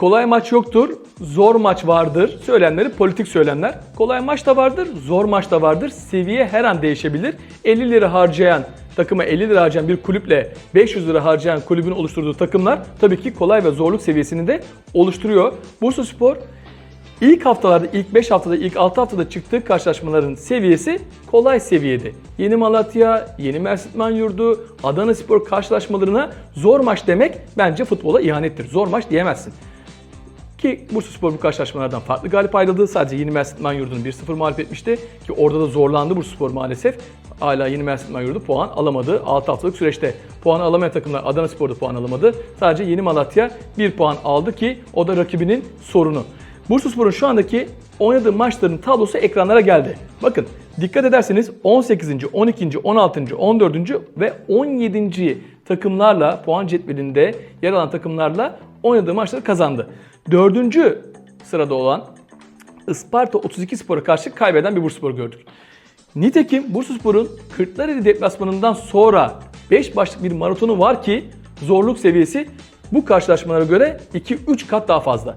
Kolay maç yoktur, zor maç vardır söylemleri politik söylemler. Kolay maç da vardır, zor maç da vardır. Seviye her an değişebilir. 50 lira harcayan takıma 50 lira harcayan bir kulüple 500 lira harcayan kulübün oluşturduğu takımlar tabii ki kolay ve zorluk seviyesini de oluşturuyor. Bursaspor İlk haftalarda, ilk 5 haftada, ilk 6 haftada çıktığı karşılaşmaların seviyesi kolay seviyede. Yeni Malatya, Yeni Mersin Yurdu, Adana Spor karşılaşmalarına zor maç demek bence futbola ihanettir. Zor maç diyemezsin. Ki Bursaspor bu karşılaşmalardan farklı galip ayrıldı. Sadece Yeni Mersin Yurdu'nu 1-0 mağlup etmişti. Ki orada da zorlandı Bursaspor maalesef. Hala Yeni Mersin Yurdu puan alamadı. 6 haftalık süreçte puan alamayan takımlar Adana Spor'da puan alamadı. Sadece Yeni Malatya 1 puan aldı ki o da rakibinin sorunu. Bursaspor'un şu andaki oynadığı maçların tablosu ekranlara geldi. Bakın dikkat ederseniz 18. 12. 16. 14. ve 17. takımlarla puan cetvelinde yer alan takımlarla oynadığı maçları kazandı. 4. sırada olan Isparta 32 Spor'a karşı kaybeden bir Bursaspor gördük. Nitekim Bursaspor'un Kırklareli deplasmanından sonra 5 başlık bir maratonu var ki zorluk seviyesi bu karşılaşmalara göre 2-3 kat daha fazla.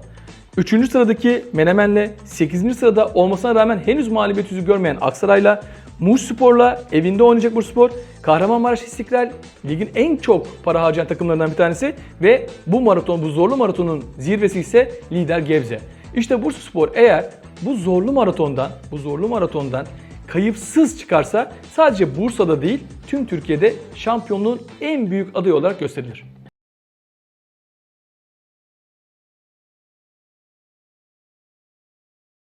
3. sıradaki Menemen'le 8. sırada olmasına rağmen henüz mağlubiyet yüzü görmeyen Aksaray'la Muş Spor'la evinde oynayacak Bursaspor. Kahramanmaraş İstiklal ligin en çok para harcayan takımlarından bir tanesi ve bu maraton, bu zorlu maratonun zirvesi ise lider Gebze. İşte Bursaspor eğer bu zorlu maratondan, bu zorlu maratondan kayıpsız çıkarsa sadece Bursa'da değil tüm Türkiye'de şampiyonluğun en büyük adayı olarak gösterilir.